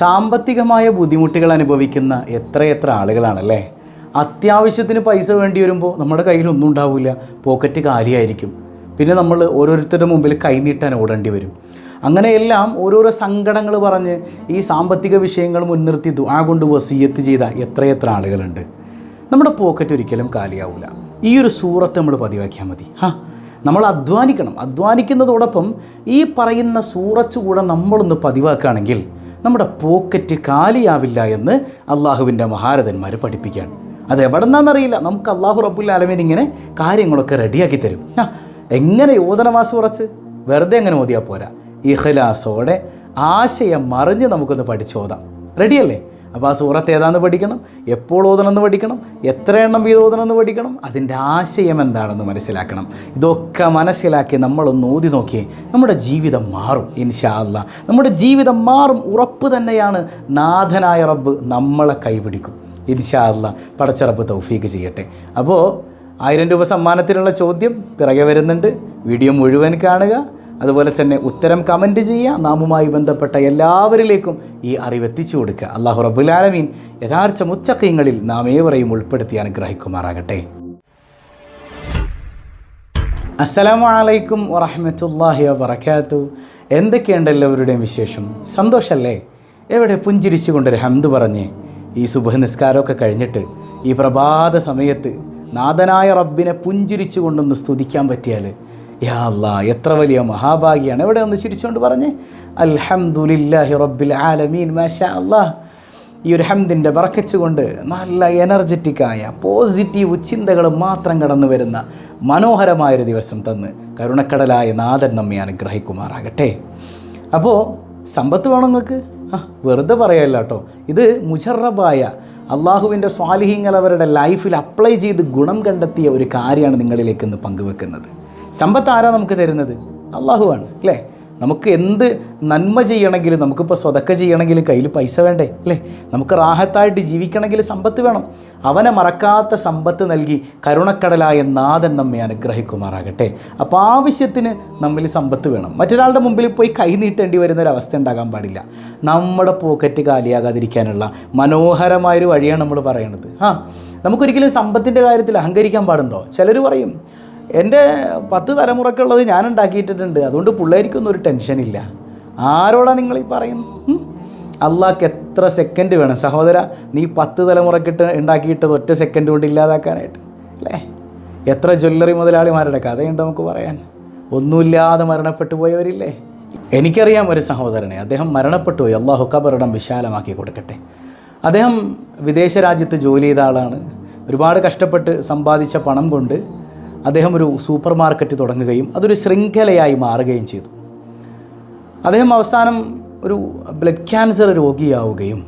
സാമ്പത്തികമായ ബുദ്ധിമുട്ടുകൾ അനുഭവിക്കുന്ന എത്രയെത്ര ആളുകളാണല്ലേ? അത്യാവശ്യത്തിന് പൈസ വേണ്ടി വരുമ്പോൾ നമ്മുടെ കയ്യിൽ ഒന്നും ഉണ്ടാവില്ല. പോക്കറ്റ് കാലിയായിരിക്കും. പിന്നെ നമ്മൾ ഓരോരുത്തരുടെ മുമ്പിൽ കൈനീട്ടാൻ ഓടേണ്ടി വരും. അങ്ങനെയെല്ലാം ഓരോരോ സങ്കടങ്ങൾ പറഞ്ഞ് ഈ സാമ്പത്തിക വിഷയങ്ങൾ മുൻനിർത്തി ദുആ കൊണ്ട് വസീയത്ത് ചെയ്ത എത്രയെത്ര ആളുകളുണ്ട്. നമ്മുടെ പോക്കറ്റ് ഒരിക്കലും കാലിയാവില്ല ഈ ഒരു സൂറത്ത് നമ്മൾ പതിവാക്കിയാൽ മതി. ഹാ നമ്മൾ അധ്വാനിക്കണം. അധ്വാനിക്കുന്നതോടൊപ്പം ഈ പറയുന്ന സൂറച്ച് കൂടെ നമ്മളൊന്ന് പതിവാക്കുകയാണെങ്കിൽ നമ്മുടെ പോക്കറ്റ് കാലിയാവില്ല എന്ന് അള്ളാഹുവിന്റെ മഹാരഥന്മാർ പഠിപ്പിക്കുകയാണ്. അത് എവിടെ നിന്നാണെന്നറിയില്ല നമുക്ക് അള്ളാഹു റബ്ബുൽ ആലമീൻ ഇങ്ങനെ കാര്യങ്ങളൊക്കെ റെഡിയാക്കി തരും. ആ എങ്ങനെ യോധനമാസം ഉറച്ച്? വെറുതെ അങ്ങനെ ഓതിയാൽ പോരാ. ഇഖലാസോടെ ആശയം മറിഞ്ഞ് നമുക്കൊന്ന് പഠിച്ചോതാം റെഡിയല്ലേ? അപ്പോൾ ആ സൂറത്ത് ഏതാന്ന് പഠിക്കണം? എപ്പോൾ ഓതണം എന്ന് പഠിക്കണം? എത്ര എണ്ണം വീതം എന്ന് പഠിക്കണം? അതിന്റെ ആശയം എന്താണെന്ന് മനസ്സിലാക്കണം. ഇതൊക്കെ മനസ്സിലാക്കി നമ്മളൊന്ന് ഓതി നോക്കിയേ നമ്മുടെ ജീവിതം മാറും ഇൻഷാല്ല നമ്മുടെ ജീവിതം മാറും ഉറപ്പ് തന്നെയാണ്. നാഥനായ റബ്ബ് നമ്മളെ കൈപിടിക്കും ഇൻഷാല്ല പടച്ച റബ്ബ് തൗഫീക്ക് ചെയ്യട്ടെ. അപ്പോൾ ആയിരം രൂപ സമ്മാനത്തിനുള്ള ചോദ്യം പിറകെ വരുന്നുണ്ട്. വീഡിയോ മുഴുവൻ കാണുക. അതുപോലെ തന്നെ ഉത്തരം കമന്റ് ചെയ്യുക. നാമുമായി ബന്ധപ്പെട്ട എല്ലാവരിലേക്കും ഈ അറിവ് എത്തിച്ചു കൊടുക്കുക. അള്ളാഹു റബുലാലമീൻ യഥാർത്ഥ മുച്ചക്കയങ്ങളിൽ നാം ഏവരെയും ഉൾപ്പെടുത്തി അനുഗ്രഹിക്കുമാറാകട്ടെ. അസ്സലാമു അലൈക്കും വറഹമത്തല്ലാഹി വബർക്കാത്തു എന്തൊക്കെയുണ്ട് എല്ലാവരുടെയും വിശേഷം? സന്തോഷമല്ലേ എവിടെ പുഞ്ചിരിച്ചുകൊണ്ടൊരു ഹംദ് പറഞ്ഞ് ഈ സുബഹ നിസ്കാരമൊക്കെ കഴിഞ്ഞിട്ട് ഈ പ്രഭാത സമയത്ത് നാഥനായ റബ്ബിനെ പുഞ്ചിരിച്ചു കൊണ്ടൊന്ന് സ്തുതിക്കാൻ പറ്റിയാൽ യാ അല്ലാ എത്ര വലിയ മഹാഭാഗ്യാണ്. എവിടെ ഒന്ന് ചിരിച്ചുകൊണ്ട് പറഞ്ഞേ അൽഹംദുലില്ലാഹി റബ്ബിൽ ആലമീൻ മാഷാ അല്ലാഹ് ഈ ഒരു ഹംദിന്റെ കൊണ്ട് നല്ല എനർജറ്റിക്കായ പോസിറ്റീവ് ചിന്തകൾ മാത്രം കടന്നു വരുന്ന മനോഹരമായൊരു ദിവസം തന്ന് കരുണക്കടലായ നാഥൻ നമ്മെ അനുഗ്രഹിക്കുമാറാകട്ടെ. അപ്പോൾ സമ്പത്ത് വേണം നിങ്ങൾക്ക്? ആ വെറുതെ പറയല്ല കേട്ടോ. ഇത് മുജറബായ അള്ളാഹുവിന്റെ സ്വാലിഹീങ്ങൾ അവരുടെ ലൈഫിൽ അപ്ലൈ ചെയ്ത് ഗുണം കണ്ടെത്തിയ ഒരു കാര്യമാണ് നിങ്ങളിലേക്ക് ഇന്ന് പങ്കുവെക്കുന്നത്. സമ്പത്ത് ആരാ നമുക്ക് തരുന്നത്? അള്ളാഹുവാണ് അല്ലേ? നമുക്ക് എന്ത് നന്മ ചെയ്യണമെങ്കിലും നമുക്കിപ്പോൾ സ്വതക്ക ചെയ്യണമെങ്കിൽ കയ്യിൽ പൈസ വേണ്ടേ അല്ലേ? നമുക്ക് റാഹത്തായിട്ട് ജീവിക്കണമെങ്കിൽ സമ്പത്ത് വേണം. അവനെ മറക്കാത്ത സമ്പത്ത് നൽകി കരുണക്കടലായ നാഥൻ നമ്മെ അനുഗ്രഹിക്കുമാറാകട്ടെ. അപ്പോൾ ആവശ്യത്തിന് നമ്മിൽ സമ്പത്ത് വേണം. മറ്റൊരാളുടെ മുമ്പിൽ പോയി കൈ നീട്ടേണ്ടി വരുന്ന ഒരു അവസ്ഥ ഉണ്ടാകാൻ പാടില്ല. നമ്മുടെ പോക്കറ്റ് കാലിയാകാതിരിക്കാനുള്ള മനോഹരമായൊരു വഴിയാണ് നമ്മൾ പറയുന്നത് ആ നമുക്കൊരിക്കലും സമ്പത്തിന്റെ കാര്യത്തിൽ അഹങ്കരിക്കാൻ പാടുണ്ടോ? ചിലർ പറയും എന്റെ പത്ത് തലമുറക്കുള്ളത് ഞാൻ ഉണ്ടാക്കിയിട്ടുണ്ട് അതുകൊണ്ട് പിള്ളേർക്കൊന്നും ഒരു ടെൻഷനില്ല ആരോടാണ് നിങ്ങൾ ഈ പറയുന്നത്? അള്ളാഹ്ക്ക് എത്ര സെക്കൻഡ് വേണം? സഹോദര നീ പത്ത് തലമുറക്കിട്ട് ഉണ്ടാക്കിയിട്ടത് ഒറ്റ സെക്കൻഡ് കൊണ്ട് ഇല്ലാതാക്കാനായിട്ട്. അല്ലേ? എത്ര ജ്വല്ലറി മുതലാളിമാരുടെ കഥയുണ്ട് നമുക്ക് പറയാൻ. ഒന്നുമില്ലാതെ മരണപ്പെട്ടു പോയവരില്ലേ? എനിക്കറിയാം ഒരു സഹോദരനെ. അദ്ദേഹം മരണപ്പെട്ടു പോയി. അള്ളാഹു കബറിടം വിശാലമാക്കി കൊടുക്കട്ടെ. അദ്ദേഹം വിദേശ രാജ്യത്ത് ജോലി ചെയ്ത ആളാണ്. ഒരുപാട് കഷ്ടപ്പെട്ട് സമ്പാദിച്ച പണം കൊണ്ട് അദ്ദേഹം ഒരു സൂപ്പർ മാർക്കറ്റ് തുടങ്ങുകയും അതൊരു ശൃംഖലയായി മാറുകയും ചെയ്തു. അദ്ദേഹം അവസാനം ഒരു ബ്ലഡ് ക്യാൻസർ രോഗിയാവുകയും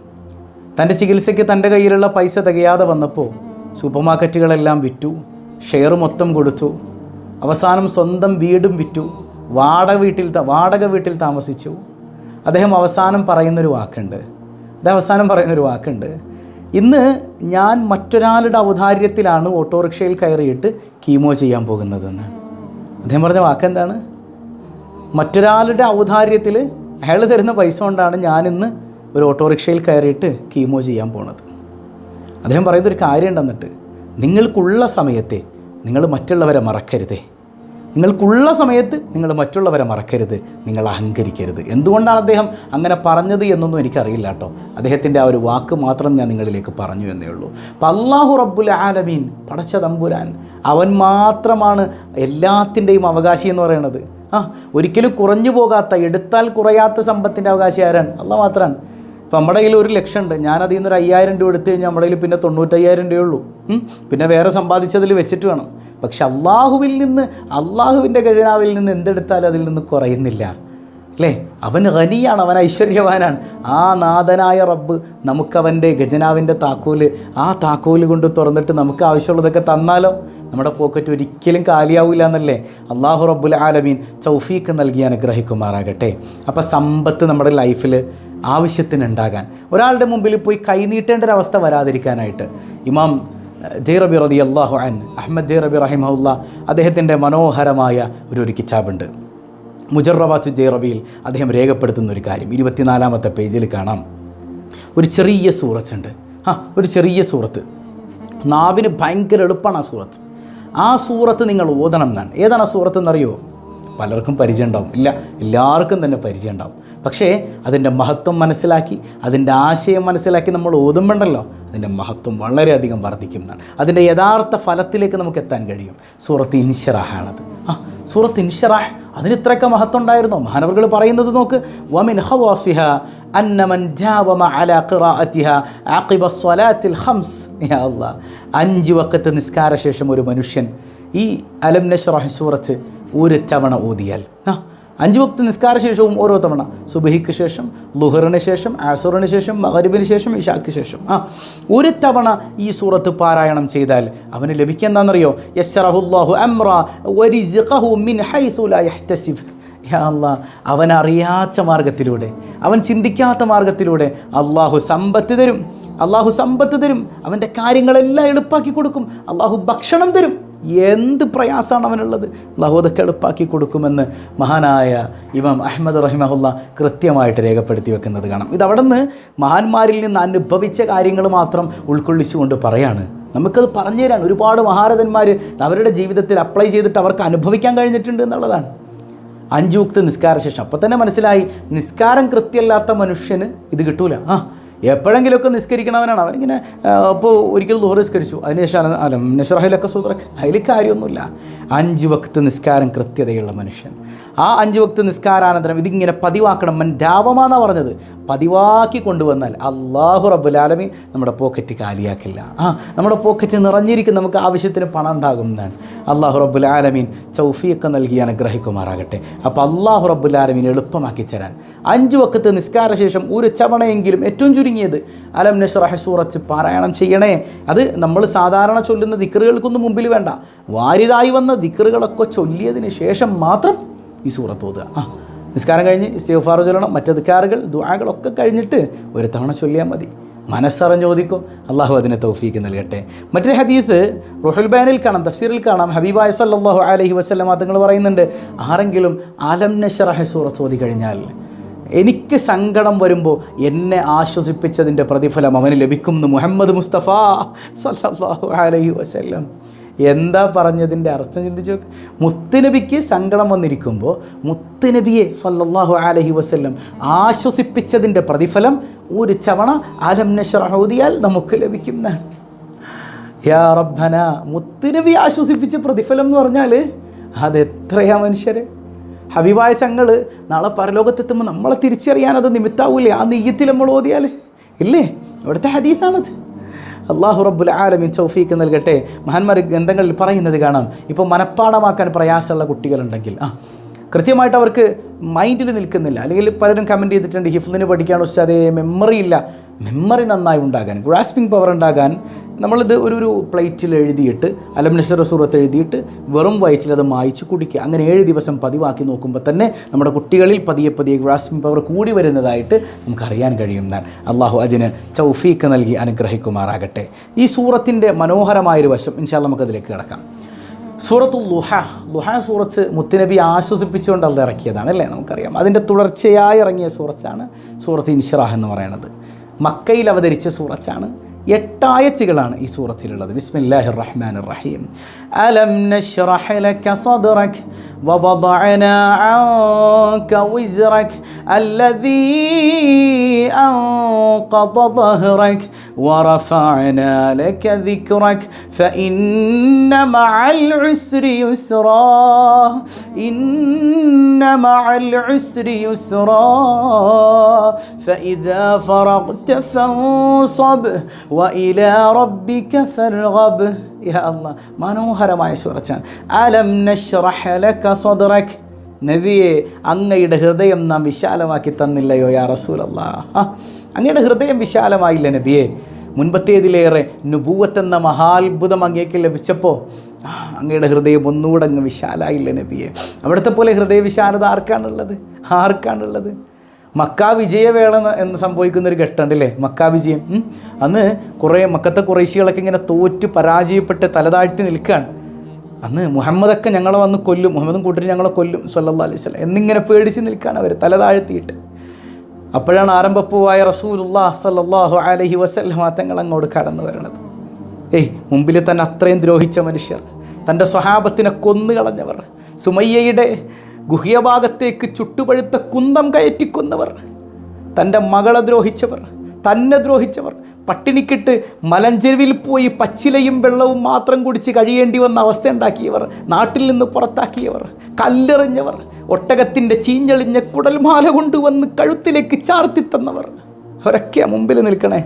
തന്റെ ചികിത്സയ്ക്ക് തന്റെ കയ്യിലുള്ള പൈസ തികയാതെ വന്നപ്പോൾ സൂപ്പർ മാർക്കറ്റുകളെല്ലാം വിറ്റു ഷെയർ മൊത്തം കൊടുത്തു അവസാനം സ്വന്തം വീടും വിറ്റു വാടക വീട്ടിൽ വാടക വീട്ടിൽ താമസിച്ചു. അദ്ദേഹം അവസാനം പറയുന്നൊരു വാക്കുണ്ട് അദ്ദേഹം അവസാനം പറയുന്നൊരു വാക്കുണ്ട് ഇന്ന് ഞാൻ മറ്റൊരാളുടെ ഔദാര്യത്തിലാണ് ഓട്ടോറിക്ഷയിൽ കയറിയിട്ട് കീമോ ചെയ്യാൻ പോകുന്നതെന്ന്. അദ്ദേഹം പറഞ്ഞ വാക്കെന്താണ് മറ്റൊരാളുടെ ഔദാര്യത്തിൽ അയാൾ തരുന്ന പൈസ കൊണ്ടാണ് ഞാനിന്ന് ഒരു ഓട്ടോറിക്ഷയിൽ കയറിയിട്ട് കീമോ ചെയ്യാൻ പോണത്. അദ്ദേഹം പറയുന്നൊരു കാര്യം ഉണ്ടെന്നിട്ട് നിങ്ങൾക്കുള്ള സമയത്തെ നിങ്ങൾ മറ്റുള്ളവരെ മറക്കരുതേ. നിങ്ങൾക്കുള്ള സമയത്ത് നിങ്ങൾ മറ്റുള്ളവരെ മറക്കരുത് നിങ്ങൾ അഹങ്കരിക്കരുത്. എന്തുകൊണ്ടാണ് അദ്ദേഹം അങ്ങനെ പറഞ്ഞത് എന്നൊന്നും എനിക്കറിയില്ല കേട്ടോ. അദ്ദേഹത്തിന്റെ ആ ഒരു വാക്ക് മാത്രം ഞാൻ നിങ്ങളിലേക്ക് പറഞ്ഞു എന്നേ ഉള്ളൂ. അപ്പം അള്ളാഹു റബ്ബുൽ ആലമീൻ പടച്ച തമ്പുരാൻ അവൻ മാത്രമാണ് എല്ലാത്തിന്റെയും അവകാശി എന്ന് പറയുന്നത് ആ ഒരിക്കലും കുറഞ്ഞു പോകാത്ത എടുത്താൽ കുറയാത്ത സമ്പത്തിന്റെ അവകാശി ആരാണ്? അല്ല മാത്രമാണ് ഇപ്പം നമ്മുടെ കയ്യിൽ ഒരു ലക്ഷം ഉണ്ട് ഞാൻ അതിൽ നിന്ന് ഒരു അയ്യായിരം രൂപ എടുത്തു കഴിഞ്ഞാൽ നമ്മുടെ കയ്യിൽ പിന്നെ തൊണ്ണൂറ്റയ്യായിരം രൂപയേ ഉള്ളൂ. പിന്നെ വേറെ സമ്പാദിച്ചതിൽ വെച്ചിട്ട് വേണം. പക്ഷെ അള്ളാഹുവിൽ നിന്ന് അള്ളാഹുവിന്റെ ഖജനാവിൽ നിന്ന് എന്തെടുത്താലും അതിൽ നിന്ന് കുറയുന്നില്ല. അല്ലേ? അവൻ ഖനിയാണ് അവൻ ഐശ്വര്യവാനാണ്. ആ നാഥനായ റബ്ബ് നമുക്കവന്റെ ഖജനാവിന്റെ താക്കോൽ ആ താക്കോൽ കൊണ്ട് തുറന്നിട്ട് നമുക്ക് ആവശ്യമുള്ളതൊക്കെ തന്നാലോ? നമ്മുടെ പോക്കറ്റ് ഒരിക്കലും കാലിയാവില്ല എന്നല്ലേ? അള്ളാഹു റബ്ബുൽ ആലമീൻ ചൗഫീക്ക് നൽകി അനുഗ്രഹിക്കുമാറാകട്ടെ. അപ്പോൾ സമ്പത്ത് നമ്മുടെ ലൈഫിൽ ആവശ്യത്തിനുണ്ടാകാൻ ഒരാളുടെ മുമ്പിൽ പോയി കൈനീട്ടേണ്ട ഒരു അവസ്ഥ വരാതിരിക്കാനായിട്ട്. ഇമാം ജെയ്റബി റതി അള്ളാഹു അൻ അഹമ്മദ് ജെയ്റബി റഹിമഹുല്ല അദ്ദേഹത്തിന്റെ മനോഹരമായ ഒരു ഒരു കിതാബുണ്ട്. മുജറബാത്ത് ജെയ്റബിയിൽ അദ്ദേഹം രേഖപ്പെടുത്തുന്ന ഒരു കാര്യം ഇരുപത്തിനാലാമത്തെ പേജിൽ കാണാം. ഒരു ചെറിയ സൂറത്തുണ്ട്. ആ ഒരു ചെറിയ സൂറത്ത്. നാവിന് ഭയങ്കര എളുപ്പമാണ് ആ സൂറത്ത്. ആ സൂറത്ത് നിങ്ങൾ ഓതണം എന്നാണ്. ഏതാണ് ആ സൂറത്ത് എന്നറിയോ പലർക്കും പരിചയം ഉണ്ടാവും. ഇല്ല എല്ലാവർക്കും തന്നെ പരിചയം ഉണ്ടാവും. പക്ഷേ അതിന്റെ മഹത്വം മനസ്സിലാക്കി അതിന്റെ ആശയം മനസ്സിലാക്കി നമ്മൾ ഓതുമ്പോണ്ടല്ലോ അതിന്റെ മഹത്വം വളരെയധികം വർദ്ധിക്കും എന്നാണ്. അതിന്റെ യഥാർത്ഥ ഫലത്തിലേക്ക് നമുക്ക് എത്താൻ കഴിയും. സൂറത്ത് ഇൻഷറാഹാണത്. ആ സൂറത്ത് ഇൻഷറാഹ് അതിന് ഇത്രയൊക്കെ മഹത്വം ഉണ്ടായിരുന്നോ? മഹാനവർകൾ പറയുന്നത് നോക്ക് വമിൻ ഹവാസിഹ അന്നമൻ അല ഖംസ്. യാ അല്ലാഹ് അഞ്ച് വക്കത്ത് നിസ്കാര ശേഷം ഒരു മനുഷ്യൻ ഈ അലം സൂറത്ത് ഒരു തവണ ഓതിയാൽ ആ അഞ്ച് വക്ത് നിസ്കാര ശേഷവും ഓരോ തവണ. സുബഹിക്ക് ശേഷം ലുഹറിന് ശേഷം ആസുറിന് ശേഷം മകരിബിന് ശേഷം ഇഷാക്ക് ശേഷം. ആ ഒരു തവണ ഈ സൂറത്ത് പാരായണം ചെയ്താൽ അവന് ലഭിക്കുക എന്താണെന്നറിയോ? യസ്റഹുല്ലാഹു അല്ലാ അവൻ അറിയാത്ത മാർഗത്തിലൂടെ അവൻ ചിന്തിക്കാത്ത മാർഗത്തിലൂടെ അള്ളാഹു സമ്പത്ത് തരും. അള്ളാഹു സമ്പത്ത് തരും. അവന്റെ കാര്യങ്ങളെല്ലാം എളുപ്പാക്കി കൊടുക്കും. അള്ളാഹു ഭക്ഷണം തരും. എന്ത് പ്രയാസമാണ് അവനുള്ളത്? ലഹോദക്ക് എളുപ്പാക്കി കൊടുക്കുമെന്ന് മഹാനായ ഇമാം അഹമ്മദ് റഹിമഹുല്ല കൃത്യമായിട്ട് രേഖപ്പെടുത്തി വെക്കുന്നത് കാണാം. ഇത് അവിടെ നിന്ന് മഹാന്മാരിൽ നിന്ന് അനുഭവിച്ച കാര്യങ്ങൾ മാത്രം ഉൾക്കൊള്ളിച്ചുകൊണ്ട് പറയാണ്. നമുക്കത് പറഞ്ഞു തരാൻ ഒരുപാട് മഹാരഥന്മാർ അവരുടെ ജീവിതത്തിൽ അപ്ലൈ ചെയ്തിട്ട് അവർക്ക് അനുഭവിക്കാൻ കഴിഞ്ഞിട്ടുണ്ട് എന്നുള്ളതാണ്. അഞ്ചു ഉക്ത് നിസ്കാര ശേഷം അപ്പോൾ തന്നെ മനസ്സിലായി നിസ്കാരം കൃത്യമല്ലാത്ത മനുഷ്യന് ഇത് കിട്ടൂല. ആ എപ്പോഴെങ്കിലുമൊക്കെ നിസ്കരിക്കണവനാണ്. അവനിങ്ങനെ അപ്പോൾ ഒരിക്കൽ ദൂരം നിസ്കരിച്ചു. അതിനുശേഷം അല്ല നഷറഹിലൊക്കെ സൂത്രക്ക് അതിൽ കാര്യമൊന്നുമില്ല. അഞ്ച് വക്ത് നിസ്കാരം കൃത്യതയുള്ള മനുഷ്യൻ. ആ അഞ്ച് വക്ത് നിസ്കാരാനന്തരം ഇതിങ്ങനെ പതിവാക്കണം. മൻ രാവമാന്നാ പറഞ്ഞത്. പതിവാക്കി കൊണ്ടുവന്നാൽ അള്ളാഹു റബ്ബുലാലമി നമ്മുടെ പോക്കറ്റ് കാലിയാക്കില്ല. ആ നമ്മുടെ പോക്കറ്റ് നിറഞ്ഞിരിക്കും നമുക്ക് ആവശ്യത്തിന് പണം ഉണ്ടാകും എന്നാണ്. അള്ളാഹു റബുലാലമീൻ ചൗഫിയൊക്കെ നൽകി അനുഗ്രഹിക്കുമാറാകട്ടെ. അപ്പോൾ അള്ളാഹു റബുലാലമീൻ എളുപ്പമാക്കി തരാൻ. അഞ്ച് വക്കത്ത് നിസ്കാരശേഷം ഒരു ചവണയെങ്കിലും ഏറ്റവും ചുരുങ്ങിയത് അലം നഷ്റഹ സൂറത്ത് പാരായണം ചെയ്യണേ. അത് നമ്മൾ സാധാരണ ചൊല്ലുന്ന ദിക്കറുകൾക്കൊന്നും മുമ്പിൽ വേണ്ട. വാരിതായി വന്ന ദിക്കറുകളൊക്കെ ചൊല്ലിയതിന് ശേഷം മാത്രം ഈ സൂറത്ത് ഓതുക. ആ നിസ്കാരം കഴിഞ്ഞ് ഇസ്തിഫാർ ചൊല്ലണം. മറ്റു ദിക്കാറുകൾ ദുആകളൊക്കെ കഴിഞ്ഞിട്ട് ഒരു തവണ ചൊല്ലിയാൽ മതി. മനസ്സറിഞ്ഞ് ചോദിക്കും. അള്ളാഹു അതിനെ തൗഫീക്ക് നൽകട്ടെ. മറ്റൊരു ഹദീസ് റുഹുൽ ബാനിൽ കാണാം തഫ്സീറിൽ കാണാം. ഹബീബായ സല്ലല്ലാഹു അലഹി വസല്ലം അതുങ്ങൾ പറയുന്നുണ്ട് ആരെങ്കിലും ആലം സൂറത്ത് ഓതി കഴിഞ്ഞാൽ എനിക്ക് സങ്കടം വരുമ്പോൾ എന്നെ ആശ്വസിപ്പിച്ചതിന്റെ പ്രതിഫലം അവന് ലഭിക്കും എന്ന് മുഹമ്മദ് മുസ്തഫ സല്ലല്ലാഹു അലൈഹി വസല്ലം എന്താ പറഞ്ഞതിന്റെ അർത്ഥം ചിന്തിച്ചു നോക്ക്. മുത്തുനബിക്ക് സങ്കടം വന്നിരിക്കുമ്പോൾ മുത്തുനബിയെ സല്ലാഹു അലഹി വസ്ല്ലം ആശ്വസിപ്പിച്ചതിന്റെ പ്രതിഫലം ഒരു ചവണ ആലം നഷറഹൂദിയാൽ നമുക്ക് ലഭിക്കും എന്നാണ് യാ റബ്ബന മുത്തുനബി ആശ്വസിപ്പിച്ച പ്രതിഫലം എന്ന് പറഞ്ഞാൽ അതെത്രയാ മനുഷ്യരെ? ഹവിവായ ചങ്ങൾ നാളെ പരലോകത്തെത്തുമ്പോൾ നമ്മളെ തിരിച്ചറിയാൻ അത് നിമിത്താവൂലേ? ആ നെയ്യത്തിൽ നമ്മൾ ഓതിയാൽ ഇല്ലേ? ഇവിടുത്തെ ഹദീസാണത്. അള്ളാഹു റബ്ബുൽ ആലമിൻ ചൗഫീക്ക് നൽകട്ടെ. മഹാന്മാർ ഗ്രന്ഥങ്ങളിൽ പറയുന്നത് കാണാം. ഇപ്പോൾ മനഃപ്പാടമാക്കാൻ പ്രയാസമുള്ള കുട്ടികളുണ്ടെങ്കിൽ ആ കൃത്യമായിട്ട് അവർക്ക് മൈൻഡിൽ നിൽക്കുന്നില്ല. അല്ലെങ്കിൽ പലരും കമന്റ് ചെയ്തിട്ടുണ്ട് ഹിഫ്ലിന് പഠിക്കാൻ അതേ മെമ്മറി ഇല്ല. മെമ്മറി നന്നായി ഉണ്ടാകാൻ ഗ്രാസ്പിംഗ് പവർ ഉണ്ടാകാൻ നമ്മളിത് ഒരു ഒരു പ്ലേറ്റിൽ എഴുതിയിട്ട് അലംനശ്വര സൂറത്ത് എഴുതിയിട്ട് വെറും വയറ്റിൽ അത് മായ്ച്ച് കുടിക്കുക. അങ്ങനെ ഏഴ് ദിവസം പതിവാക്കി നോക്കുമ്പോൾ തന്നെ നമ്മുടെ കുട്ടികളിൽ പതിയെ പതിയെ ഗ്രാസ്പിംഗ് പവർ കൂടി വരുന്നതായിട്ട് നമുക്കറിയാൻ കഴിയുന്നതാണ് അള്ളാഹു അതിന് ചൗഫീക്ക് നൽകി അനുഗ്രഹിക്കുമാറാകട്ടെ. ഈ സൂറത്തിന്റെ മനോഹരമായൊരു വശം ഇൻഷാല്ല നമുക്കതിലേക്ക് കിടക്കാം. സൂറത്തു ലുഹ ലുഹ സൂറത്ത് മുത്തുനബി ആശ്വസിപ്പിച്ചുകൊണ്ട് അത് ഇറക്കിയതാണ് അല്ലേ? നമുക്കറിയാം. അതിന്റെ തുടർച്ചയായി ഇറങ്ങിയ സൂറത്താണ് സൂറത്ത് ഇൻഷിറാഹ് എന്ന് പറയുന്നത്. മക്കയിൽ അവതരിച്ച സൂറത്താണ് എട്ടായച്ചുകളാണ് ഈ സൂറത്തിലുള്ളത് ബിസ്മില്ലാഹി റഹ്മാൻ റഹീം അലം നഷ്റഹ് ലക صدرك ووضعنا عنك وزرك الذي أنقض ظهرك ورفعنا لك ذكرك فإن مع العسر يسرا إن مع العسر يسرا فإذا فرغت فانصب وإلى ربك فارغب യാ അല്ലാ മനോഹരമായ സൂറത്താണ് അലം നഷ്റഹ ലക സദ്റക് നബിയെ അങ്ങയുടെ ഹൃദയം നാം വിശാലമാക്കി തന്നില്ലയോ യാ റസൂലല്ലാ ആ, അങ്ങയുടെ ഹൃദയം വിശാലമായില്ല നബിയെ? മുൻപത്തേതിലേറെ നുപൂവത്തെന്ന മഹാത്ഭുതം അങ്ങേക്ക് ലഭിച്ചപ്പോൾ അങ്ങയുടെ ഹൃദയം ഒന്നുകൂടെ അങ്ങ് വിശാലായില്ല നബിയെ? അവിടുത്തെ പോലെ ഹൃദയ വിശാലത ആർക്കാണുള്ളത്? ആർക്കാണുള്ളത്? മക്ക വിജയവേള എന്ന് സംഭവിക്കുന്ന ഒരു ഘട്ടമുണ്ട് അല്ലേ വിജയം അന്ന് കുറേ മക്കത്തെ കുറേശികളൊക്കെ ഇങ്ങനെ തോറ്റ് പരാജയപ്പെട്ട് തലതാഴ്ത്തി നിൽക്കുകയാണ് അന്ന് മുഹമ്മദൊക്കെ ഞങ്ങളെ വന്ന് കൊല്ലും മുഹമ്മദും കൂട്ടരും ഞങ്ങളെ കൊല്ലും സല്ലാ അലൈഹി വസല്ലം. എന്നിങ്ങനെ പേടിച്ച് നിൽക്കുകയാണ് അവർ തല താഴ്ത്തിയിട്ട് അപ്പോഴാണ് ആരംഭപ്പൂവായ റസൂലുല്ലാ സല്ലല്ലാഹു അലഹി വസല്ലമ തങ്ങൾ അങ്ങോട്ട് കടന്നു വരണത്. ഏയ് മുമ്പിൽ തന്നെ അത്രയും ദ്രോഹിച്ച മനുഷ്യർ തന്റെ സ്വഹാബത്തിനെ കൊന്നുകളഞ്ഞവർ സുമയ്യയുടെ ഗുഹ്യഭാഗത്തേക്ക് ചുട്ടുപഴുത്ത കുന്തം കയറ്റിക്കൊന്നവർ തന്റെ മകളെ ദ്രോഹിച്ചവർ തന്നെ ദ്രോഹിച്ചവർ പട്ടിണിക്കിട്ട് മലഞ്ചെരുവിൽ പോയി പച്ചിലയും വെള്ളവും മാത്രം കുടിച്ച് കഴിയേണ്ടി വന്ന അവസ്ഥ ഉണ്ടാക്കിയവർ നാട്ടിൽ നിന്ന് പുറത്താക്കിയവർ കല്ലെറിഞ്ഞവർ ഒട്ടകത്തിന്റെ ചീഞ്ഞളിഞ്ഞ കുടൽമാല കൊണ്ടുവന്ന് കഴുത്തിലേക്ക് ചാർത്തി തന്നവർ. അവരൊക്കെയാ മുമ്പിൽ നിൽക്കണേ.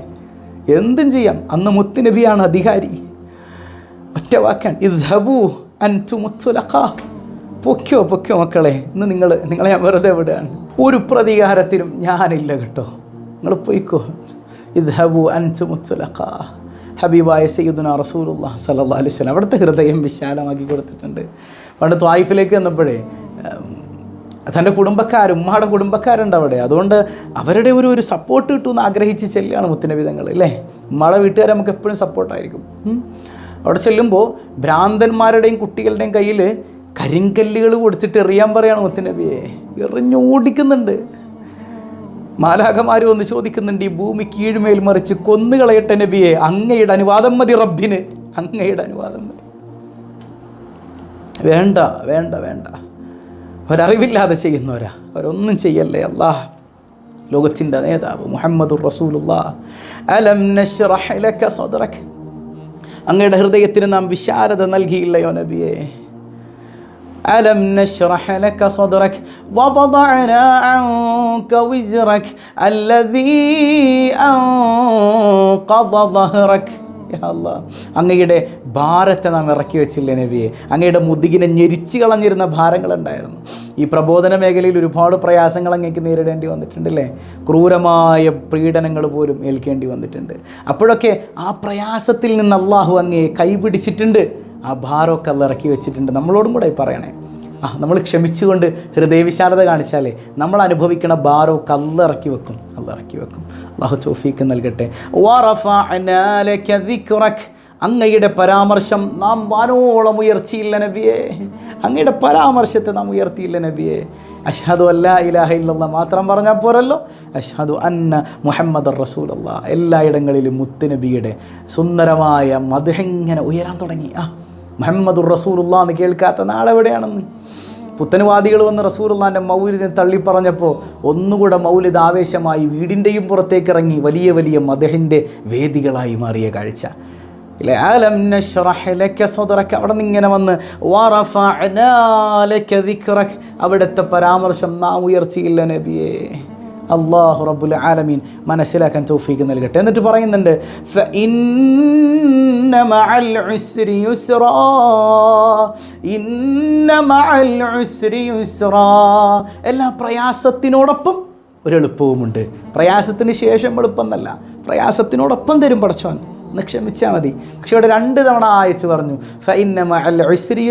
എന്തും ചെയ്യാം. അന്ന് മുത്തുനബിയാണ് അധികാരി. ഒറ്റ വാക്കാണ്. ഇത് ഹബു അൻതുമുത്തുലഖ പൊക്കോ പൊക്കോ മക്കളെ. ഇന്ന് നിങ്ങൾ നിങ്ങളെ വെറുതെ വിടുകയാണ്. ഒരു പ്രതികാരത്തിനും ഞാനില്ല കേട്ടോ. നിങ്ങൾ പൊയ്ക്കോ. ഇത് ഹബു അൻസുമുത്തുലഖ ഹബീബായ സയ്യിദുന റസൂലുള്ള സല്ലല്ലാഹു അലൈഹി വസല്ലം. അവിടുത്തെ ഹൃദയം വിശാലമാക്കി കൊടുത്തിട്ടുണ്ട്. പണ്ട് ത്വായിഫിലേക്ക് വന്നപ്പോഴേ തന്റെ കുടുംബക്കാർ ഉമ്മയുടെ കുടുംബക്കാരുണ്ട് അവിടെ. അതുകൊണ്ട് അവരുടെ ഒരു ഒരു സപ്പോർട്ട് കിട്ടുമെന്ന് ആഗ്രഹിച്ച് ചെല്ലുകയാണ് മുത്തുനബിതങ്ങൾ അല്ലേ ഉമ്മയുടെ വീട്ടുകാരെ നമുക്ക് എപ്പോഴും സപ്പോർട്ടായിരിക്കും. അവിടെ ചെല്ലുമ്പോൾ ഭ്രാന്തന്മാരുടെയും കുട്ടികളുടെയും കയ്യിൽ കരിങ്കല്ലുകൾ കൊടുത്തിട്ട് എറിയാൻ പറയാണ് മുത്തുനബിയെ. എറിഞ്ഞോടിക്കുന്നുണ്ട് മാലാഖമാർ ഒന്ന് ചോദിക്കുന്നുണ്ട് ഈ ഭൂമി കീഴ്മേൽ മറിച്ച് കൊന്നുകളയട്ടെ നബിയെ അങ്ങയുടെ അനുവാദം മതി റബ്ബിന്. അങ്ങയുടെ അനുവാദം മതി. വേണ്ട വേണ്ട വേണ്ട. ഒരറിവില്ലാതെ ചെയ്യുന്നവരാ. അവരൊന്നും ചെയ്യല്ലേ അല്ലാ ലോകത്തിന്റെ നേതാവ് മുഹമ്മദുർ റസൂലുള്ള. അലം അങ്ങയുടെ ഹൃദയത്തിന് നാം വിശാലത നൽകിയില്ലയോ നബിയെ? ألم نشرح لك صدرك ووضعنا عنك وزرك الذي أنقض ظهرك യാ അല്ലാ. അങ്ങയുടെ ഭാരത്തെ നാം ഇറക്കി വെച്ചില്ലേ നബിയെ അങ്ങയുടെ മുതുകിനെ ഞെരിച്ചു കളഞ്ഞിരുന്ന ഭാരങ്ങളുണ്ടായിരുന്നു ഈ പ്രബോധന മേഖലയിൽ ഒരുപാട് പ്രയാസങ്ങൾ അങ്ങേക്ക് നേരിടേണ്ടി വന്നിട്ടുണ്ടല്ലേ ക്രൂരമായ പീഡനങ്ങൾ പോലും ഏൽക്കേണ്ടി വന്നിട്ടുണ്ട് അപ്പോഴൊക്കെ ആ പ്രയാസത്തിൽ നിന്ന് അള്ളാഹു അങ്ങയെ കൈപിടിച്ചിട്ടുണ്ട് ആ ഭാരമൊക്കെ അല്ല ഇറക്കി വെച്ചിട്ടുണ്ട്. നമ്മളോടും കൂടെ പറയണേ. ആ നമ്മൾ ക്ഷമിച്ചുകൊണ്ട് ഹൃദയവിശാലത കാണിച്ചാലേ നമ്മൾ അനുഭവിക്കണ ഭാരോ കല്ലിറക്കി വെക്കും. അല്ലിറക്കി വെക്കും. അള്ളാഹു ചോഫീക്ക് നൽകട്ടെ. അങ്ങയുടെ പരാമർശം നാം വാനോളം ഉയർച്ചയില്ല നബിയെ. അങ്ങയുടെ പരാമർശത്തെ നാം ഉയർത്തിയില്ല നബിയെ. അഷാദു അല്ലാ ഇലാഹ ഇല്ലല്ലാ മാത്രം പറഞ്ഞാൽ പോരല്ലോ. അഷാദു അന്ന മുഹമ്മദ് റസൂൽ അല്ലാ എല്ലായിടങ്ങളിലും മുത്തുനബിയുടെ സുന്ദരമായ മധുഹെങ്ങനെ ഉയരാൻ തുടങ്ങി. ആ മുഹമ്മദുർ റസൂലുള്ള എന്ന് കേൾക്കാത്ത നാടെവിടെയാണെന്ന് പുത്തനുവാദികൾ വന്ന് റസൂറുല്ലാന്റെ മൗലിദിനെ തള്ളിപ്പറഞ്ഞപ്പോൾ ഒന്നുകൂടെ മൗലിദ് ആവേശമായി വീടിന്റെയും പുറത്തേക്ക് ഇറങ്ങി വലിയ വലിയ മദഹിന്റെ വേദികളായി മാറിയ കാഴ്ച. അവിടെ നിന്ന് ഇങ്ങനെ വന്ന്. അവിടുത്തെ പരാമർശം നാം ഉയർച്ചയില്ല നബിയേ അള്ളാഹു റബ്ബുൽ ആലമീൻ മനസ്സിലാക്കാൻ തോഫീക്ക് നൽകട്ടെ. എന്നിട്ട് പറയുന്നുണ്ട് എല്ലാ പ്രയാസത്തിനോടൊപ്പം ഒരു എളുപ്പവുമുണ്ട്. പ്രയാസത്തിന് ശേഷം എളുപ്പം എന്നല്ല പ്രയാസത്തിനോടൊപ്പം തരും പടച്ചോൻ. ഒന്ന് ക്ഷമിച്ചാൽ മതി. പക്ഷെ ഇവിടെ രണ്ട് തവണ ആയച്ച് പറഞ്ഞു ഫ ഇന്നമ അല്ല ഉസ്രി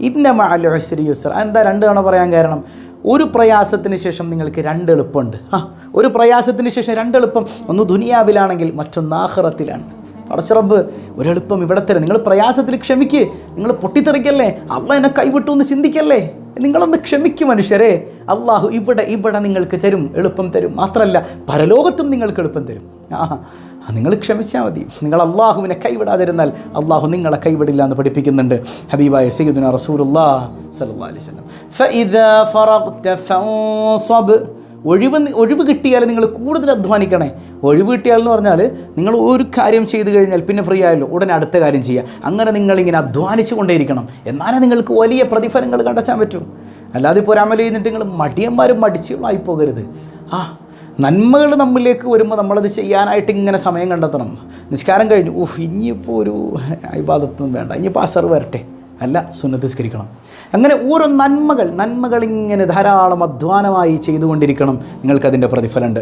ഇന്നമ അല്ല ഉസ്രി എന്താ രണ്ട് തവണ പറയാൻ കാരണം? ഒരു പ്രയാസത്തിന് ശേഷം നിങ്ങൾക്ക് രണ്ട് എളുപ്പമുണ്ട്. ആ ഒരു പ്രയാസത്തിന് ശേഷം രണ്ട് എളുപ്പം. ഒന്ന് ദുനിയാവിലാണെങ്കിൽ മറ്റൊന്ന് ആഹ്റത്തിലാണ്. പടച്ചറബ് ഒരെളുപ്പം ഇവിടെ തരും നിങ്ങൾ പ്രയാസത്തിൽ ക്ഷമിക്ക്. നിങ്ങൾ പൊട്ടിത്തെറിക്കല്ലേ? അള്ള എന്നെ കൈവിട്ടു എന്ന് ചിന്തിക്കല്ലേ? നിങ്ങളൊന്ന് ക്ഷമിക്ക് മനുഷ്യരെ. അള്ളാഹു ഇവിടെ ഇവിടെ നിങ്ങൾക്ക് തരും എളുപ്പം തരും. മാത്രമല്ല പരലോകത്തും നിങ്ങൾക്ക് എളുപ്പം തരും. ആ നിങ്ങൾ ക്ഷമിച്ചാൽ മതി. നിങ്ങൾ അള്ളാഹുവിനെ കൈവിടാതിരുന്നാൽ അള്ളാഹു നിങ്ങളെ കൈവിടില്ല എന്ന് പഠിപ്പിക്കുന്നുണ്ട് ഹബീബായ സയ്യിദുന റസൂലുല്ലാ സല്ലല്ലാഹു അലൈഹി വസല്ലം. ഫഇദാ ഫറഗ്ത ഫൻസബ്. ഒഴിവ് ഒഴിവ് കിട്ടിയാൽ നിങ്ങൾ കൂടുതൽ അധ്വാനിക്കണേ. ഒഴിവ് കിട്ടിയാൽ എന്ന് പറഞ്ഞാൽ നിങ്ങൾ ഒരു കാര്യം ചെയ്തു കഴിഞ്ഞാൽ പിന്നെ ഫ്രീ ആയല്ലോ. ഉടനെ അടുത്ത കാര്യം ചെയ്യുക അങ്ങനെ നിങ്ങളിങ്ങനെ അധ്വാനിച്ചു കൊണ്ടേയിരിക്കണം. എന്നാലേ നിങ്ങൾക്ക് വലിയ പ്രതിഫലങ്ങൾ കണ്ടെത്താൻ പറ്റൂ. അല്ലാതെ ഇപ്പോൾ ഒരു ചെയ്തിട്ട് നിങ്ങൾ മടിയന്മാരും മടിച്ചുകളായി പോകരുത്. ആ നന്മകൾ നമ്മളിലേക്ക് വരുമ്പോൾ നമ്മളത് ചെയ്യാനായിട്ട് ഇങ്ങനെ സമയം കണ്ടെത്തണം. നിസ്കാരം കഴിഞ്ഞു ഊഹ് ഇനിയിപ്പോൾ ഒരു അഭിവാദത്തൊന്നും വേണ്ട. ഇനിയിപ്പോൾ അസർ വരട്ടെ. അല്ല സുന്നത്തിസ്കരിക്കണം അങ്ങനെ ഓരോ നന്മകൾ നന്മകൾ ഇങ്ങനെ ധാരാളം അധ്വാനമായി ചെയ്തുകൊണ്ടിരിക്കണം. നിങ്ങൾക്കതിന്റെ പ്രതിഫലമുണ്ട്.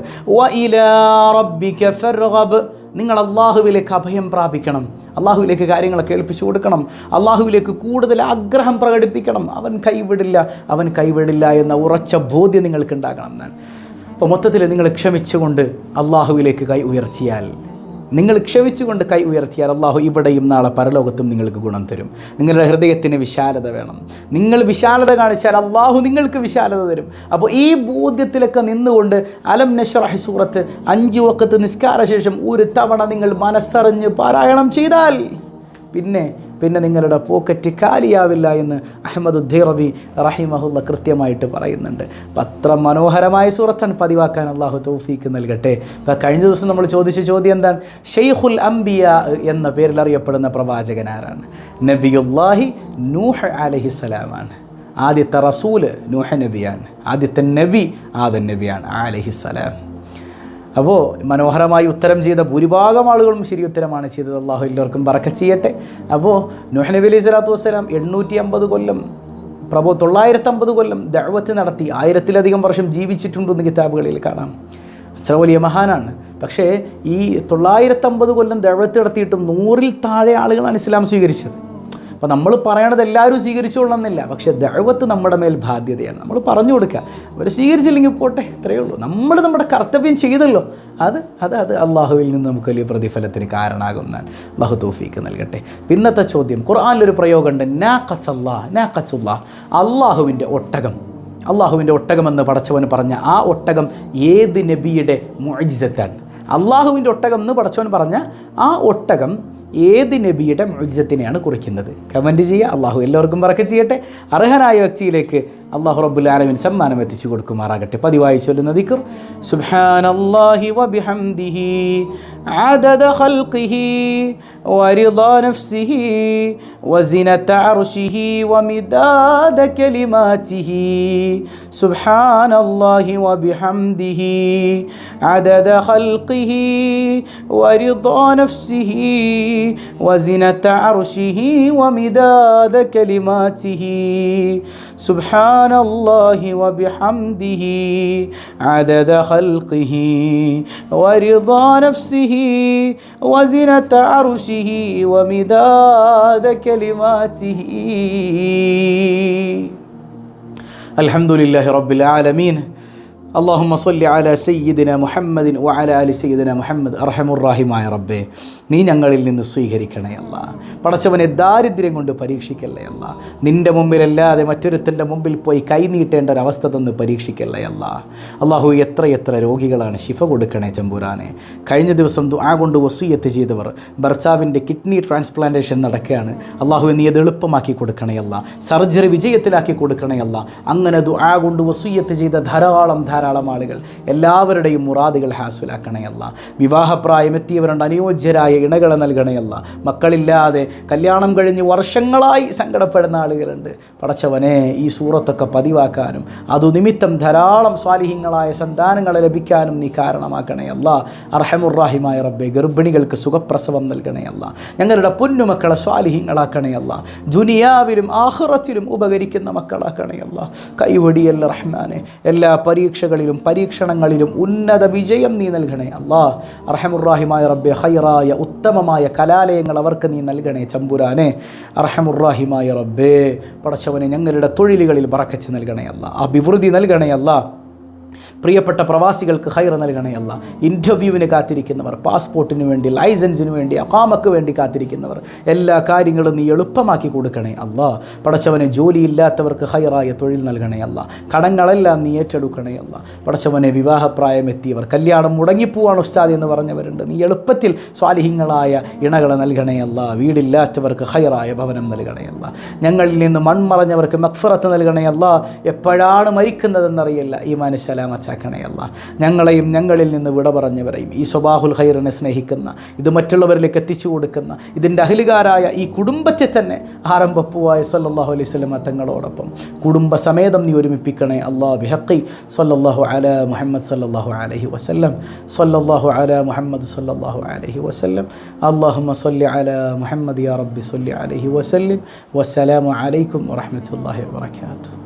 നിങ്ങൾ അള്ളാഹുവിലേക്ക് അഭയം പ്രാപിക്കണം. അള്ളാഹുവിലേക്ക് കാര്യങ്ങളൊക്കെ ഏൽപ്പിച്ചു കൊടുക്കണം. അള്ളാഹുവിലേക്ക് കൂടുതൽ ആഗ്രഹം പ്രകടിപ്പിക്കണം. അവൻ കൈവിടില്ല അവൻ കൈവിടില്ല എന്ന ഉറച്ച ബോധ്യം നിങ്ങൾക്ക് ഉണ്ടാകണം എന്നാണ്. അപ്പോൾ മൊത്തത്തിൽ നിങ്ങൾ ക്ഷമിച്ചുകൊണ്ട് അള്ളാഹുവിലേക്ക് കൈ ഉയർത്തിയാൽ നിങ്ങൾ ക്ഷമിച്ചുകൊണ്ട് കൈ ഉയർത്തിയാൽ അള്ളാഹു ഇവിടെയും നാളെ പരലോകത്തും നിങ്ങൾക്ക് ഗുണം തരും. നിങ്ങളുടെ ഹൃദയത്തിന് വിശാലത വേണം. നിങ്ങൾ വിശാലത കാണിച്ചാൽ അള്ളാഹു നിങ്ങൾക്ക് വിശാലത തരും. അപ്പോൾ ഈ ബോധ്യത്തിലൊക്കെ നിന്നുകൊണ്ട് അലം നഷറഹി സൂറത്ത് അഞ്ച് വക്കത്ത് നിസ്കാര ശേഷം ഒരു തവണ നിങ്ങൾ മനസ്സറിഞ്ഞ് പാരായണം ചെയ്താൽ പിന്നെ പിന്നെ നിങ്ങളുടെ പോക്കറ്റ് കാലിയാവില്ല എന്ന് അഹമ്മദ് ഉദ്ദീറബി റഹിമഹുല്ല കൃത്യമായിട്ട് പറയുന്നുണ്ട്. അത്ര മനോഹരമായ സൂറത്താണ് പതിവാക്കാൻ അള്ളാഹു തൗഫീക്ക് നൽകട്ടെ. ഇപ്പം കഴിഞ്ഞ ദിവസം നമ്മൾ ചോദിച്ച ചോദ്യം എന്താണ്? ഷെയ്ഖുൽ അംബിയ എന്ന പേരിൽ അറിയപ്പെടുന്ന പ്രവാചകൻ ആരാണ്? നബിയുല്ലാഹി നൂഹ് അലഹിസ്സലാമാണ് ആദ്യത്തെ റസൂൽ നൂഹ നബിയാണ്. ആദ്യത്തെ നബി ആദൻ നബിയാണ് അലഹിസ്സലാം അപ്പോൾ മനോഹരമായി ഉത്തരം ചെയ്ത ഭൂരിഭാഗം ആളുകളും ശരി ഉത്തരമാണ് ചെയ്തത്. അള്ളാഹു എല്ലാവർക്കും പറക്ക ചെയ്യട്ടെ. അപ്പോൾ നുഹ അലൈഹി സ്വലാത്തു വസ്സലാം എണ്ണൂറ്റി അമ്പത് കൊല്ലം പ്രഭു തൊള്ളായിരത്തമ്പത് കൊല്ലം ദഴവത്ത് നടത്തി. ആയിരത്തിലധികം വർഷം ജീവിച്ചിട്ടുണ്ടെന്ന് കിതാബുകളിൽ കാണാം. അത്ര വലിയ മഹാനാണ്. പക്ഷേ ഈ തൊള്ളായിരത്തമ്പത് കൊല്ലം ദഴവത്ത് നടത്തിയിട്ടും നൂറിൽ താഴെ ആളുകളാണ് ഇസ്ലാം സ്വീകരിച്ചത്. അപ്പോൾ നമ്മൾ പറയണത് എല്ലാവരും സ്വീകരിച്ചുകൊള്ളണമെന്നില്ല പക്ഷെ ദൈവത്ത് നമ്മുടെ മേൽ ബാധ്യതയാണ്. നമ്മൾ പറഞ്ഞു കൊടുക്കുക. അവർ സ്വീകരിച്ചില്ലെങ്കിൽ പോട്ടെ ഇത്രയേ ഉള്ളൂ. നമ്മൾ നമ്മുടെ കർത്തവ്യം ചെയ്തല്ലോ. അത് അത് അത് അള്ളാഹുവിൽ നിന്ന് നമുക്ക് വലിയ പ്രതിഫലത്തിന് കാരണമാകുന്നതാണ്. അള്ളാഹു തോഫീക്ക് നൽകട്ടെ. പിന്നത്തെ ചോദ്യം. ഖുർആാനിലൊരു പ്രയോഗമുണ്ട്. നാ കച്ചല്ലാ നാ കച്ചുല്ലാ അള്ളാഹുവിന്റെ ഒട്ടകം. അള്ളാഹുവിന്റെ ഒട്ടകമെന്ന് പടച്ചവൻ പറഞ്ഞ ആ ഒട്ടകം ഏത് നബിയുടെ മുഅജിസത്താണ്? അള്ളാഹുവിന്റെ ഒട്ടകം എന്ന് പടച്ചോൻ പറഞ്ഞ ആ ഒട്ടകം ഏത് നബിയുടെ മുജിസത്തിനെയാണ് കുറിക്കുന്നത്. കമന്റ് ചെയ്യുക. അള്ളാഹു എല്ലാവർക്കും പറക്ക ചെയ്യട്ടെ. അർഹനായ വ്യക്തിയിലേക്ക് അള്ളാഹു റബ്ബുൽ ആലമിൻ സമ്മാനം എത്തിച്ചു കൊടുക്കുമാറാകട്ടെ പതിവായി ചൊല്ലുന്ന ദിക്കർ സുബ്ഹാനല്ലാഹി വബിഹംദിഹി عدد خلقه ورضا نفسه وزنة عرشه ومداد كلماته سبحان الله وبحمده عدد خلقه ورضا نفسه وزنة عرشه ومداد كلماته سبحان الله وبحمده عدد خلقه ورضا نفسه وزنة عرشه ومداد كلماته. الحمد لله رب العالمين. اللهم صل على سيدنا محمد وعلى آل سيدنا محمد أرحم الراحمين يا ربي നീ ഞങ്ങളിൽ നിന്ന് സ്വീകരിക്കണേ അല്ല. പടച്ചവനെ ദാരിദ്ര്യം കൊണ്ട് പരീക്ഷിക്കല്ലേ അല്ല. നിന്റെ മുമ്പിലല്ലാതെ മറ്റൊരുത്തന്റെ മുമ്പിൽ പോയി കൈനീട്ടേണ്ട ഒരവസ്ഥ തന്ന് പരീക്ഷിക്കല്ലേ അല്ല. അള്ളാഹു എത്ര എത്ര രോഗികളാണ് ശിഫ കൊടുക്കണേ ചമ്പൂരാനെ. കഴിഞ്ഞ ദിവസം ദുആ കൊണ്ട് വസൂയത്ത് ചെയ്തവർ ഭർത്താവിന്റെ കിഡ്നി ട്രാൻസ്പ്ലാന്റേഷൻ നടക്കുകയാണ്. അള്ളാഹു നീ അത് എളുപ്പമാക്കി കൊടുക്കണേ അല്ല. സർജറി വിജയത്തിലാക്കി കൊടുക്കണേ അല്ല. അങ്ങനെ ദുആ കൊണ്ട് വസൂയത്ത് ചെയ്ത ധാരാളം ധാരാളം ആളുകൾ എല്ലാവരുടെയും മുറാദുകൾ ഹാസുലാക്കണയല്ല വിവാഹപ്രായം എത്തിയവരുണ്ട് അനുയോജ്യരായ ഇണകളെ നൽകണയല്ല. മക്കളില്ലാതെ കല്യാണം കഴിഞ്ഞ് വർഷങ്ങളായി സങ്കടപ്പെടുന്ന ആളുകളുണ്ട്. പടച്ചവനെ ഈ സൂറത്തൊക്കെ പതിവാക്കാനും അതു നിമിത്തം ധാരാളം സ്വാലിഹ്യങ്ങളായ സന്താനങ്ങളെ ലഭിക്കാനും നീ കാരണമാക്കണയല്ല. അർഹമുറാഹിമായ റബ്ബെ ഗർഭിണികൾക്ക് സുഖപ്രസവം നൽകണയല്ല. ഞങ്ങളുടെ പൊന്നുമക്കളെ സ്വാലിഹ്യങ്ങളാക്കണയല്ല. ദുനിയാവിലും ആഹ്റത്തിലും ഉപകരിക്കുന്ന മക്കളാക്കണയല്ല. കൈവടിയല്ല റഹ്മാനെ എല്ലാ പരീക്ഷകളിലും പരീക്ഷണങ്ങളിലും ഉന്നത വിജയം നീ നൽകണേ അല്ലാ അർഹമുറാഹിമായ റബ്ബെ ഹൈറായ ഉത്തമമായ കലാലയങ്ങൾ അവർക്ക് നീ നൽകണേ ചമ്പുരാനെ. അർഹമുറാഹിമായ റബ്ബേ പടച്ചവനെ ഞങ്ങളുടെ തൊഴിലുകളിൽ പറക്കച്ച് നൽകണേ അല്ല. അഭിവൃദ്ധി നൽകണേ അല്ല. പ്രിയപ്പെട്ട പ്രവാസികൾക്ക് ഹൈർ നൽകണയല്ല ഇന്റർവ്യൂവിന് കാത്തിരിക്കുന്നവർ പാസ്പോർട്ടിന് വേണ്ടി ലൈസൻസിന് വേണ്ടി അക്കാമക്ക് വേണ്ടി കാത്തിരിക്കുന്നവർ എല്ലാ കാര്യങ്ങളും നീ എളുപ്പമാക്കി കൊടുക്കണേ അല്ല. പടച്ചവനെ ജോലിയില്ലാത്തവർക്ക് ഹൈറായ തൊഴിൽ നൽകണേ അല്ല. കടങ്ങളെല്ലാം നീ ഏറ്റെടുക്കണേ അല്ല. പടച്ചവനെ വിവാഹപ്രായം എത്തിയവർ കല്യാണം മുടങ്ങിപ്പോവാണ് ഉസ്താദ് എന്ന് പറഞ്ഞവരുണ്ട്. നീ എളുപ്പത്തിൽ സ്വാലിഹിങ്ങളായ ഇണകളെ നൽകണേ അല്ല. വീടില്ലാത്തവർക്ക് ഹൈറായ ഭവനം നൽകണേ അല്ല. ഞങ്ങളിൽ നിന്ന് മൺമറഞ്ഞവർക്ക് മക്ഫറത്ത് നൽകണേ അല്ല. എപ്പോഴാണ് മരിക്കുന്നതെന്നറിയില്ല. ഈ മനസ്സലാമത്താക്കണയല്ല ഞങ്ങളെയും ഞങ്ങളിൽ നിന്ന് വിട പറഞ്ഞവരെയും ഈ സ്വബാഹുൽ ഹൈറിനെ സ്നേഹിക്കുന്ന ഇത് മറ്റുള്ളവരിലേക്ക് എത്തിച്ചു കൊടുക്കുന്ന ഇതിന്റെ അഹിലുകാരായ ഈ കുടുംബത്തെ തന്നെ ആരംഭപ്പുവായ സല്ലാഹു അലൈഹി സ്വലമ തങ്ങളോടൊപ്പം കുടുംബസമേതം നീ ഒരുമിപ്പിക്കണേ അള്ളാഹ് ബിഹക്കി സല്ലല്ലാഹു അല മുഹമ്മദ് സല്ലാഹു അലഹി വസ്ല്ലം. സല്ലല്ലാഹു അല മുഹമ്മദ് സല്ലല്ലാഹു അലൈഹി വസല്ലം. അള്ളാഹുമ്മ സല്ലി അല മുഹമ്മദ് യാ റബ്ബി സല്ലി അലൈഹി വസല്ലം. വസ്സലാമു അലൈക്കും വറഹ്മത്തുള്ളാഹി വബറകാതുഹു.